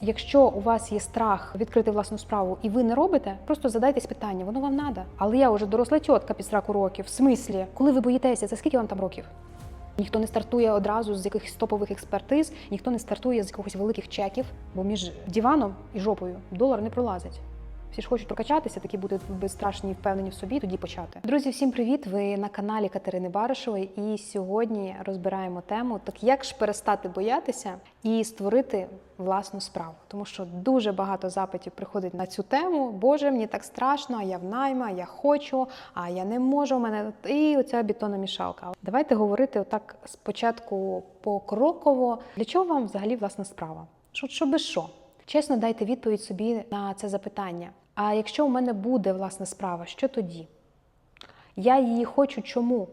Якщо у вас є страх відкрити власну справу і ви не робите, просто задайтесь питання, воно вам надо. Але я вже доросла тітка під 40 років. В смислі, коли ви боїтеся, це скільки вам там років? Ніхто не стартує одразу з якихось топових експертиз, ніхто не стартує з якихось великих чеків, бо між диваном і жопою долар не пролазить. Всі ж хочуть прокачатися, такі бути безстрашні і впевнені в собі, тоді почати. Друзі, всім привіт! Ви на каналі Катерини Баришової, і сьогодні розбираємо тему так як ж перестати боятися і створити власну справу. Тому що дуже багато запитів приходить на цю тему. Боже, мені так страшно, а я в найма, я хочу, а я не можу. У мене і оця бетонна мішалка. Давайте говорити отак спочатку покроково. Для чого вам взагалі власна справа? Що, що без що? Чесно, дайте відповідь собі на це запитання. А якщо у мене буде власна справа, що тоді? Я її хочу чому?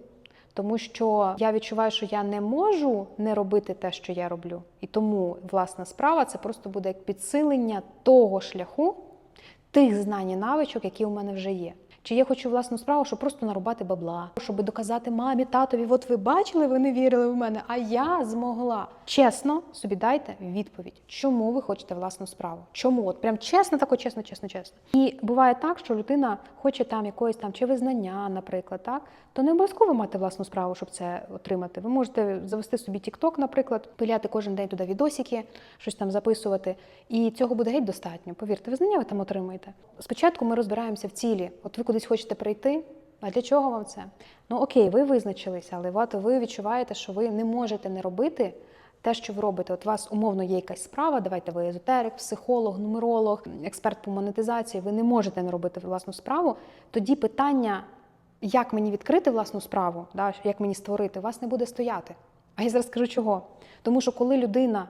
Тому що я відчуваю, що я не можу не робити те, що я роблю. І тому власна справа це просто буде як підсилення того шляху, тих знань і навичок, які у мене вже є. Чи я хочу власну справу, щоб просто нарубати бабла, щоб доказати мамі, татові, от ви бачили, ви не вірили в мене, а я змогла. Чесно собі дайте відповідь, чому ви хочете власну справу? Чому? От прям чесно, тако чесно, чесно, чесно. І буває так, що людина хоче там якоїсь там чи визнання, наприклад, так то не обов'язково мати власну справу, щоб це отримати. Ви можете завести собі TikTok, наприклад, пиляти кожен день туди відосики, щось там записувати, і цього буде геть достатньо. Повірте, визнання ви там отримаєте. Спочатку ми розбираємося в цілі. От ви кудись хочете прийти. А для чого вам це? Ну окей, ви визначилися, але от ви відчуваєте, що ви не можете не робити те, що ви робите. От у вас умовно є якась справа. Давайте ви езотерик, психолог, нумеролог, експерт по монетизації. Ви не можете не робити власну справу. Тоді питання, як мені відкрити власну справу, да, як мені створити, у вас не буде стояти. А я зараз скажу чого. Тому що коли людина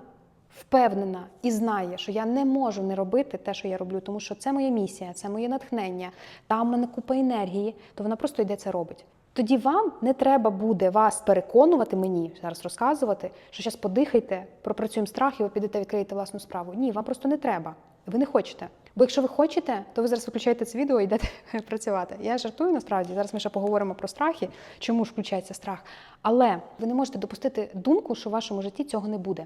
впевнена і знає, що я не можу не робити те, що я роблю, тому що це моя місія, це моє натхнення, там в мене купа енергії, то вона просто йде це робить. Тоді вам не треба буде вас переконувати мені зараз розказувати, що зараз подихайте, пропрацюємо страх і ви підете відкриєте власну справу. Ні, вам просто не треба. Ви не хочете. Бо якщо ви хочете, то ви зараз виключаєте це відео і йдете працювати. Я жартую насправді. Зараз ми ще поговоримо про страхи, чому ж включається страх. Але ви не можете допустити думку, що в вашому житті цього не буде.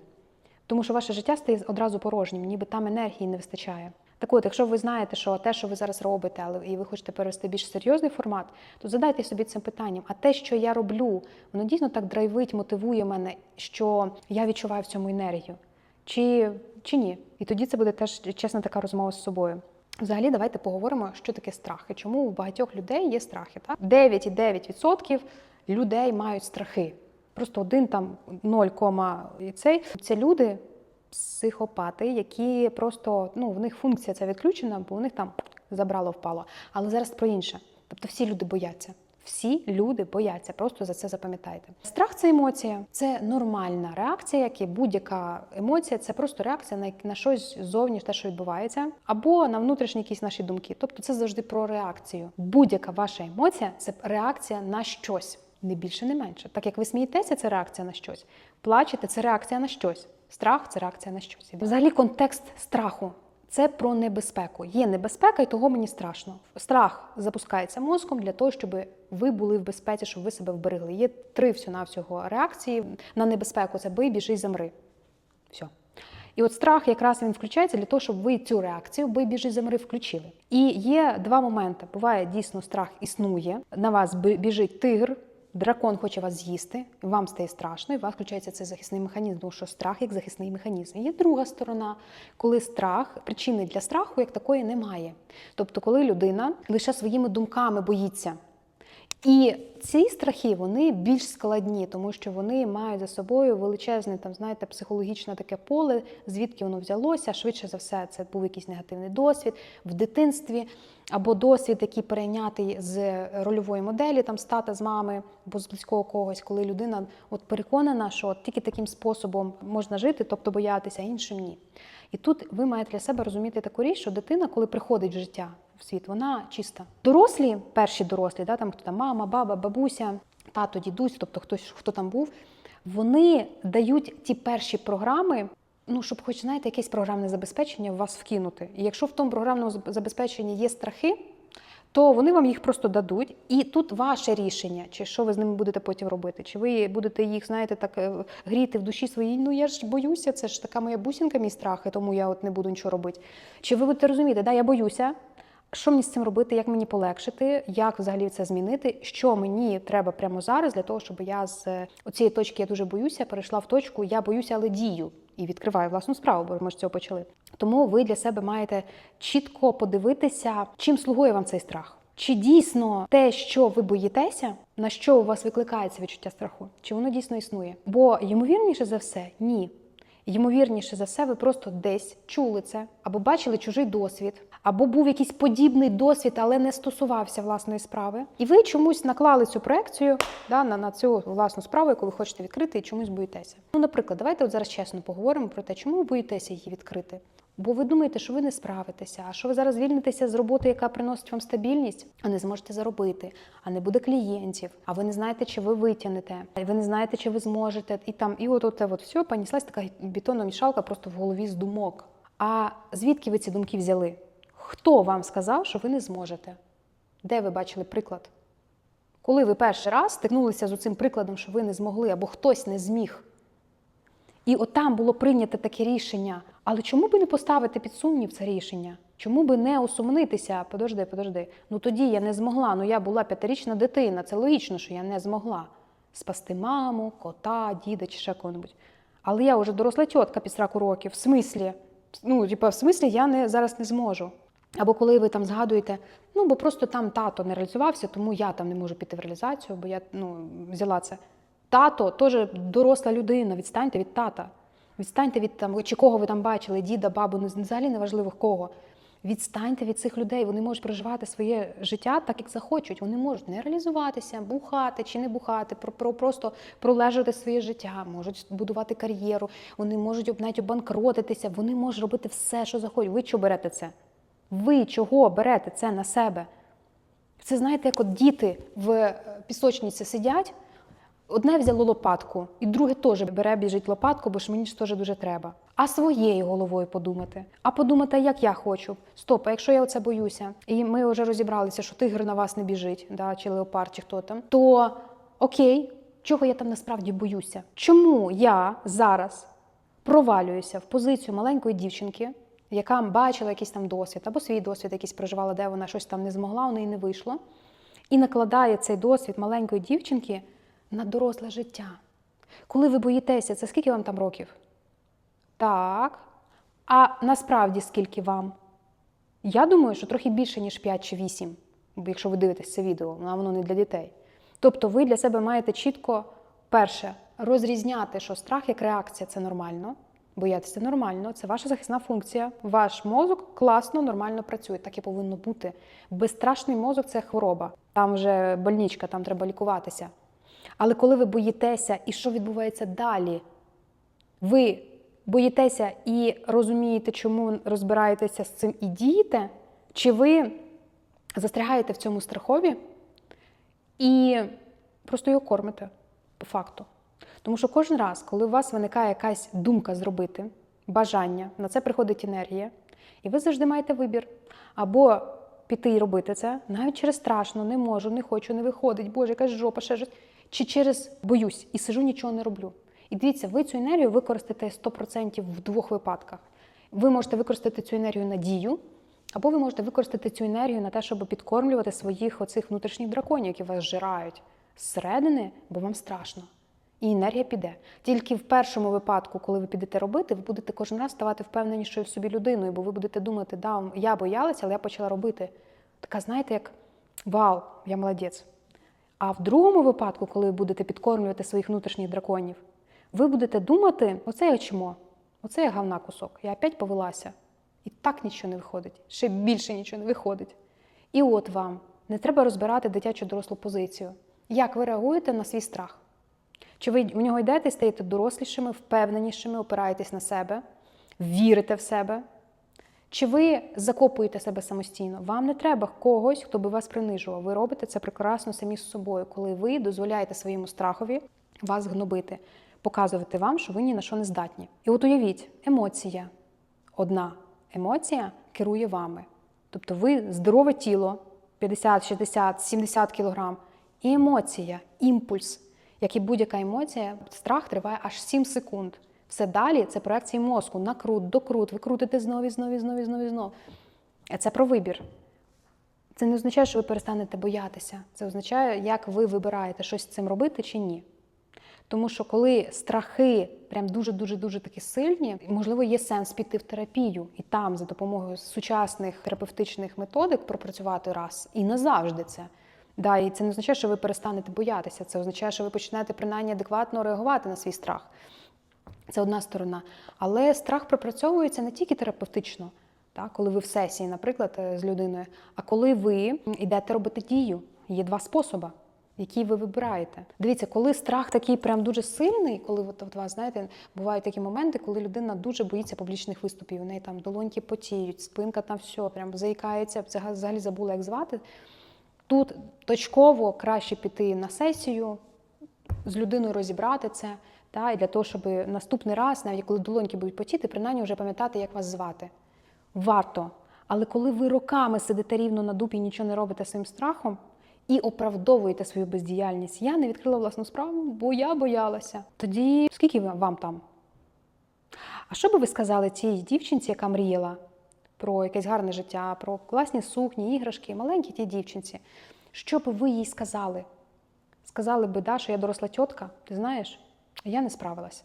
Тому що ваше життя стає одразу порожнім, ніби там енергії не вистачає. Так от, якщо ви знаєте, що те, що ви зараз робите, але і ви хочете перевести більш серйозний формат, то задайте собі цим питанням: а те, що я роблю, воно дійсно так драйвить, мотивує мене, що я відчуваю в цьому енергію. Чи, чи ні? І тоді це буде теж чесна така розмова з собою. Взагалі, давайте поговоримо, що таке страх і чому у багатьох людей є страхи. Так? 9,9% людей мають страхи. Просто один там 0, і цей. Це люди, психопати, які просто ну, в них функція ця відключена, бо у них там забрало впало. Але зараз про інше. Тобто всі люди бояться. Всі люди бояться, просто за це запам'ятайте. Страх це емоція, це нормальна реакція, як і будь-яка емоція, це просто реакція на, на щось зовні, те, що відбувається, або на внутрішні якісь наші думки. Тобто це завжди про реакцію. Будь-яка ваша емоція це реакція на щось. Не більше, не менше. Так як ви смієтеся, це реакція на щось. Плачете, це реакція на щось. Страх це реакція на щось. Взагалі, контекст страху це про небезпеку. Є небезпека, і того мені страшно. Страх запускається мозком для того, щоб ви були в безпеці, щоб ви себе вберегли. Є три всього-навсього реакції на небезпеку: це бий, біжи, замри. Все. І от страх якраз він включається для того, щоб ви цю реакцію бий, біжи, замри включили. І є два моменти. Буває дійсно страх існує. На вас біжить тигр. Дракон хоче вас з'їсти, вам стає страшно, і у вас включається цей захисний механізм, тому що страх як захисний механізм. Є друга сторона, коли страх, причини для страху як такої немає. Тобто, коли людина лише своїми думками боїться. І ці страхи вони більш складні, тому що вони мають за собою величезне, там, знаєте, психологічне таке поле, звідки воно взялося. Швидше за все, це був якийсь негативний досвід в дитинстві, або досвід, який перейнятий з рольової моделі, там стати з мами або з близького когось, коли людина от переконана, що от тільки таким способом можна жити, тобто боятися, іншим ні. І тут ви маєте для себе розуміти таку річ, що дитина, коли приходить в життя в світ, вона чиста. Дорослі, перші дорослі, да, там хто там мама, баба, бабуся, тато, дідусь, тобто хтось, хто там був, вони дають ті перші програми. Ну, щоб, хоч знаєте, якесь програмне забезпечення в вас вкинути. І якщо в тому програмному забезпеченні є страхи, то вони вам їх просто дадуть, і тут ваше рішення, чи що ви з ними будете потім робити. Чи ви будете їх, знаєте, так е, гріти в душі своїй, ну я ж боюся, це ж така моя бусінка, мій страх, і тому я от не буду нічого робити. Чи ви будете розуміти, да, я боюся, що мені з цим робити, як мені полегшити, як взагалі це змінити, що мені треба прямо зараз для того, щоб я з е, цієї точки я дуже боюся, перейшла в точку я боюся, але дію і відкриваю власну справу, бо ми ж цього почали. Тому ви для себе маєте чітко подивитися, чим слугує вам цей страх. Чи дійсно те, що ви боїтеся, на що у вас викликає це відчуття страху, чи воно дійсно існує? Бо ймовірніше за все, ні. Ймовірніше за все, ви просто десь чули це, або бачили чужий досвід, або був якийсь подібний досвід, але не стосувався власної справи. І ви чомусь наклали цю проекцію да, на, на цю власну справу, яку ви хочете відкрити, і чомусь боїтеся. Ну, наприклад, давайте от зараз чесно поговоримо про те, чому ви боїтеся її відкрити. Бо ви думаєте, що ви не справитеся, а що ви зараз звільнитеся з роботи, яка приносить вам стабільність, а не зможете заробити, а не буде клієнтів, а ви не знаєте, чи ви витягнете, і ви не знаєте, чи ви зможете. І там, і от оте от все понеслась така бетонна мішалка просто в голові з думок. А звідки ви ці думки взяли? Хто вам сказав, що ви не зможете? Де ви бачили приклад? Коли ви перший раз стикнулися з цим прикладом, що ви не змогли, або хтось не зміг. І от там було прийнято таке рішення. Але чому би не поставити під сумнів це рішення? Чому би не усумнитися? Подожди, подожди. Ну тоді я не змогла. Ну я була п'ятирічна дитина. Це логічно, що я не змогла спасти маму, кота, діда чи ще кого-небудь. Але я вже доросла тітка під 40 років. В смислі? Ну, типа, в смислі, я не, зараз не зможу. Або коли ви там згадуєте, ну бо просто там тато не реалізувався, тому я там не можу піти в реалізацію, бо я ну, взяла це. Тато теж доросла людина, відстаньте від тата. Відстаньте від там, чи кого ви там бачили, діда, бабу, не взагалі неважливо кого. Відстаньте від цих людей. Вони можуть проживати своє життя так, як захочуть. Вони можуть не реалізуватися, бухати чи не бухати, про, про просто пролежати своє життя, можуть будувати кар'єру, вони можуть навіть обанкротитися, вони можуть робити все, що захочуть. Ви чого берете це? Ви чого берете це на себе? Це знаєте, як от діти в е, пісочниці сидять. Одне взяло лопатку, і друге теж бере, біжить лопатку, бо ж мені ж теж дуже треба. А своєю головою подумати. А подумати, як я хочу. Стоп, а якщо я оце боюся, і ми вже розібралися, що тигр на вас не біжить, да, чи леопард, чи хто там, то окей, чого я там насправді боюся? Чому я зараз провалююся в позицію маленької дівчинки, яка бачила якийсь там досвід, або свій досвід якийсь проживала, де вона щось там не змогла, у неї не вийшло, і накладає цей досвід маленької дівчинки на доросле життя. Коли ви боїтеся, це скільки вам там років? Так. А насправді скільки вам? Я думаю, що трохи більше, ніж 5 чи 8, якщо ви дивитесь це відео, а воно не для дітей. Тобто ви для себе маєте чітко, перше, розрізняти, що страх як реакція це нормально. Боятися нормально, це ваша захисна функція. Ваш мозок класно, нормально працює, так і повинно бути. Безстрашний мозок це хвороба. Там вже больничка, там треба лікуватися. Але коли ви боїтеся, і що відбувається далі? Ви боїтеся і розумієте, чому розбираєтеся з цим і дієте? Чи ви застрягаєте в цьому страхові і просто його кормите по факту? Тому що кожен раз, коли у вас виникає якась думка зробити, бажання, на це приходить енергія, і ви завжди маєте вибір. Або піти і робити це, навіть через страшно, не можу, не хочу, не виходить, Боже, якась жопа, ще щось. Чи через боюсь і сижу, нічого не роблю. І дивіться, ви цю енергію використаєте 100% в двох випадках. Ви можете використати цю енергію на дію, або ви можете використати цю енергію на те, щоб підкормлювати своїх оцих внутрішніх драконів, які вас жирають зсередини, бо вам страшно. І енергія піде. Тільки в першому випадку, коли ви підете робити, ви будете кожен раз ставати впевненішою в собі людиною, бо ви будете думати, да, я боялася, але я почала робити. Така, знаєте, як вау, я молодець. А в другому випадку, коли ви будете підкормлювати своїх внутрішніх драконів, ви будете думати, оце я чмо, оце я гавна кусок, я опять повелася. І так нічого не виходить, ще більше нічого не виходить. І от вам не треба розбирати дитячу дорослу позицію. Як ви реагуєте на свій страх? Чи ви в нього йдете, стаєте дорослішими, впевненішими, опираєтесь на себе, вірите в себе? Чи ви закопуєте себе самостійно? Вам не треба когось, хто би вас принижував. Ви робите це прекрасно самі з собою, коли ви дозволяєте своєму страхові вас гнобити, показувати вам, що ви ні на що не здатні. І от уявіть, емоція. Одна емоція керує вами. Тобто ви здорове тіло, 50, 60, 70 кілограм. І емоція, імпульс, як і будь-яка емоція, страх триває аж 7 секунд. Все далі це проекції мозку, накрут, докрут, ви крутите знову, і знову, і знову, і знову, і знову. Е, Це про вибір. Це не означає, що ви перестанете боятися. Це означає, як ви вибираєте щось з цим робити чи ні. Тому що коли страхи прям дуже-дуже дуже такі сильні, можливо, є сенс піти в терапію і там за допомогою сучасних терапевтичних методик пропрацювати раз і назавжди це. Да, і це не означає, що ви перестанете боятися. Це означає, що ви почнете принаймні адекватно реагувати на свій страх. Це одна сторона. Але страх пропрацьовується не тільки терапевтично, так, коли ви в сесії, наприклад, е, з людиною, а коли ви йдете робити дію. Є два способи, які ви вибираєте. Дивіться, коли страх такий прям дуже сильний, коли от, от вас знаєте, бувають такі моменти, коли людина дуже боїться публічних виступів. У неї там долоньки потіють, спинка там все, прям заїкається, взагалі забула, як звати. Тут точково краще піти на сесію, з людиною розібрати це, та, і для того, щоб наступний раз, навіть коли долоньки будуть потіти, принаймні вже пам'ятати, як вас звати. Варто. Але коли ви роками сидите рівно на дупі і нічого не робите своїм страхом і оправдовуєте свою бездіяльність, я не відкрила власну справу, бо я боялася. Тоді скільки вам там? А що би ви сказали цій дівчинці, яка мріяла про якесь гарне життя, про класні сукні, іграшки, маленькій тій дівчинці? Що би ви їй сказали? Сказали би, да, що я доросла тітка, ти знаєш, а я не справилась.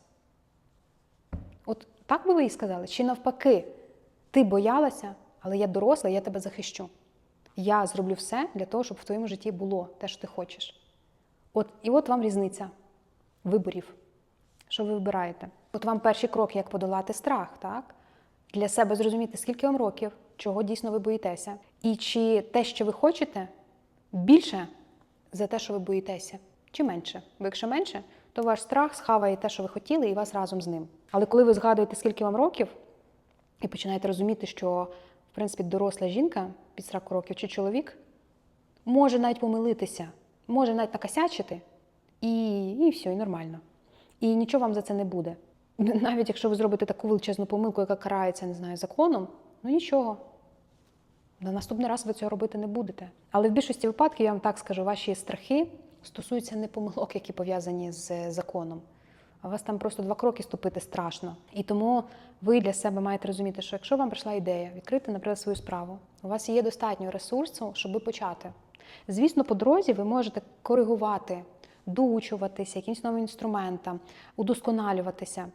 От так би ви їй сказали? Чи навпаки, ти боялася, але я доросла, я тебе захищу. Я зроблю все для того, щоб в твоєму житті було те, що ти хочеш. От, і от вам різниця виборів. Що ви вибираєте? От вам перший крок, як подолати страх, так? Для себе зрозуміти, скільки вам років, чого дійсно ви боїтеся. І чи те, що ви хочете, більше за те, що ви боїтеся, чи менше? Бо якщо менше, то ваш страх схаває те, що ви хотіли, і вас разом з ним. Але коли ви згадуєте, скільки вам років, і починаєте розуміти, що в принципі доросла жінка під 40 років чи чоловік може навіть помилитися, може навіть накосячити, і, і все, і нормально. І нічого вам за це не буде. Навіть якщо ви зробите таку величезну помилку, яка карається, не знаю, законом, ну нічого. На наступний раз ви цього робити не будете. Але в більшості випадків я вам так скажу, ваші страхи стосуються не помилок, які пов'язані з законом. А вас там просто два кроки ступити страшно. І тому ви для себе маєте розуміти, що якщо вам прийшла ідея відкрити, наприклад, свою справу, у вас є достатньо ресурсу, щоб почати. Звісно, по дорозі ви можете коригувати, доучуватися якимось новим інструментам, удосконалюватися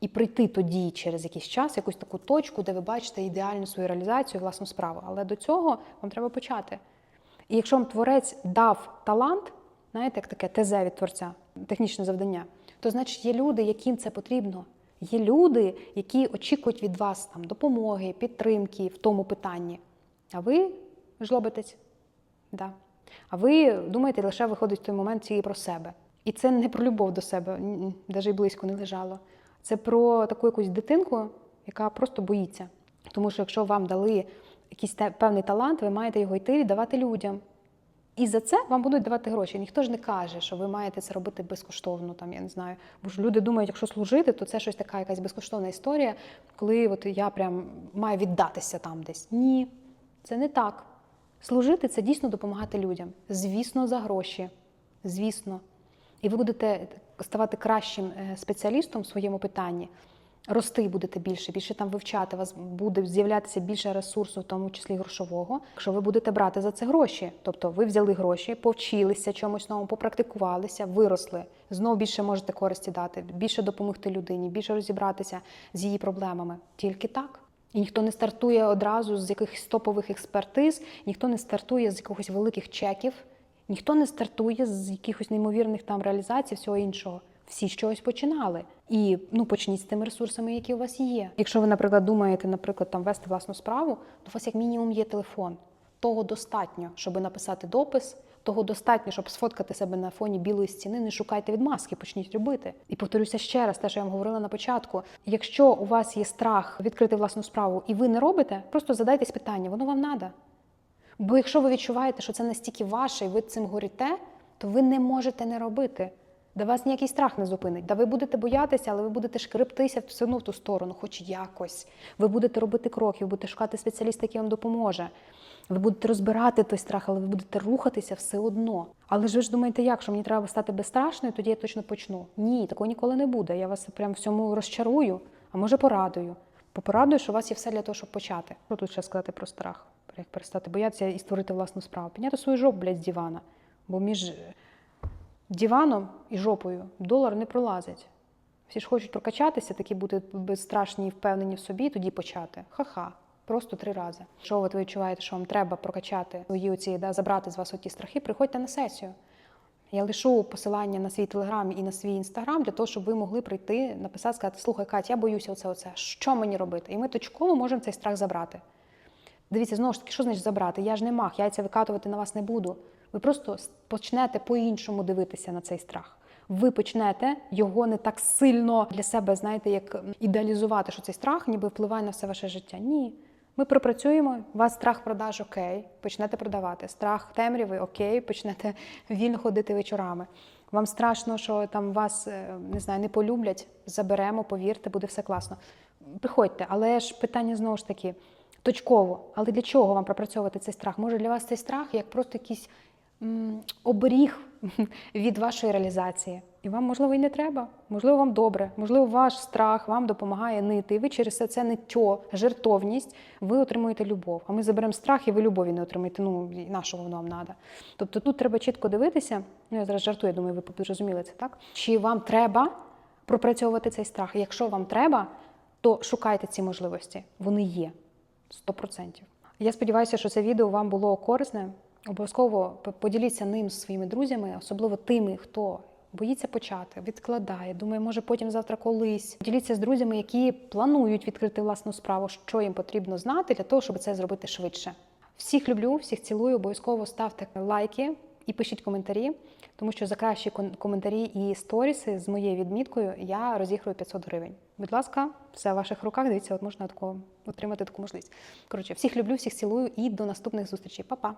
і прийти тоді через якийсь час, якусь таку точку, де ви бачите ідеальну свою реалізацію, власну справу. Але до цього вам треба почати. І якщо вам творець дав талант, знаєте, як таке ТЗ від творця, технічне завдання, то значить є люди, яким це потрібно. Є люди, які очікують від вас там допомоги, підтримки в тому питанні. А ви жлобитесь. Да. А ви думаєте, лише виходить в той момент тільки про себе. І це не про любов до себе, навіть близько не лежало. Це про таку якусь дитинку, яка просто боїться. Тому що якщо вам дали якийсь певний талант, ви маєте його йти віддавати людям. І за це вам будуть давати гроші. Ніхто ж не каже, що ви маєте це робити безкоштовно. Там я не знаю. Бо ж люди думають, якщо служити, то це щось така якась безкоштовна історія, коли от я прям маю віддатися там десь. Ні, це не так. Служити це дійсно допомагати людям. Звісно, за гроші. Звісно. І ви будете ставати кращим е, спеціалістом в своєму питанні. Рости будете більше, більше там вивчати, у вас буде з'являтися більше ресурсу, в тому числі грошового. Якщо ви будете брати за це гроші, тобто ви взяли гроші, повчилися чомусь новому, попрактикувалися, виросли, знову більше можете користі дати, більше допомогти людині, більше розібратися з її проблемами. Тільки так. І ніхто не стартує одразу з якихось топових експертиз, ніхто не стартує з якихось великих чеків, ніхто не стартує з якихось неймовірних там реалізацій, всього іншого. Всі чогось починали. І ну почніть з тими ресурсами, які у вас є. Якщо ви, наприклад, думаєте, наприклад, там вести власну справу, то у вас як мінімум є телефон. Того достатньо, щоб написати допис. Того достатньо, щоб сфоткати себе на фоні білої стіни. Не шукайте відмазки, почніть робити. І повторюся ще раз, те, що я вам говорила на початку. Якщо у вас є страх відкрити власну справу, і ви не робите, просто задайтесь питання, воно вам треба. Бо якщо ви відчуваєте, що це настільки ваше, і ви цим горіте, то ви не можете не робити. Да вас ніякий страх не зупинить. Да ви будете боятися, але ви будете шкрептися все одно в ту сторону, хоч якось. Ви будете робити кроки, ви будете шукати спеціаліста, який вам допоможе. Ви будете розбирати той страх, але ви будете рухатися все одно. Але ж ви ж думаєте, як що мені треба стати безстрашною, тоді я точно почну. Ні, такого ніколи не буде. Я вас прям в цьому розчарую, а може порадую. Бо порадую, що у вас є все для того, щоб почати. Що тут ще сказати про страх? Як перестати боятися і створити власну справу? Підняти свою жопу, блядь, з дивана. Бо між диваном і жопою долар не пролазить. Всі ж хочуть прокачатися, такі бути безстрашні і впевнені в собі, тоді почати. Ха-ха. Просто три рази. Якщо ви відчуваєте, що вам треба прокачати свої оці, да, забрати з вас оті страхи, приходьте на сесію. Я лишу посилання на свій телеграм і на свій інстаграм для того, щоб ви могли прийти, написати, сказати, слухай, Кать, я боюся оце, оце. Що мені робити? І ми точково можемо цей страх забрати. Дивіться, знову ж таки, що значить забрати? Я ж не мах, яйця викатувати на вас не буду. Ви просто почнете по-іншому дивитися на цей страх. Ви почнете його не так сильно для себе, знаєте, як ідеалізувати, що цей страх ніби впливає на все ваше життя. Ні. Ми пропрацюємо, у вас страх продаж окей, почнете продавати. Страх темряви окей, почнете вільно ходити вечорами. Вам страшно, що там вас е, не знаю, не полюблять, заберемо, повірте, буде все класно. Приходьте, але ж питання знову ж таки точково. Але для чого вам пропрацьовувати цей страх? Може для вас цей страх як просто якийсь м, оберіг від вашої реалізації. І вам, можливо, і не треба, можливо, вам добре, можливо, ваш страх вам допомагає нити. І ви через все це ниття, жертовність, ви отримуєте любов. А ми заберемо страх, і ви любові не отримаєте. Ну, і на що воно вам треба? Тобто тут треба чітко дивитися. Ну, я зараз жартую, думаю, ви зрозуміли це, так? Чи вам треба пропрацьовувати цей страх? Якщо вам треба, то шукайте ці можливості. Вони є. 100%. Я сподіваюся, що це відео вам було корисне. Обов'язково поділіться ним з своїми друзями, особливо тими, хто боїться почати, відкладає, думає, може потім завтра колись. Діліться з друзями, які планують відкрити власну справу, що їм потрібно знати для того, щоб це зробити швидше. Всіх люблю, всіх цілую. Обов'язково ставте лайки і пишіть коментарі, тому що за кращі коментарі і сторіси з моєю відміткою я розіграю 500 гривень. Будь ласка, все в ваших руках. Дивіться, от можна таку, отримати таку можливість. Коротше, всіх люблю, всіх цілую і до наступних зустрічей. Па-па!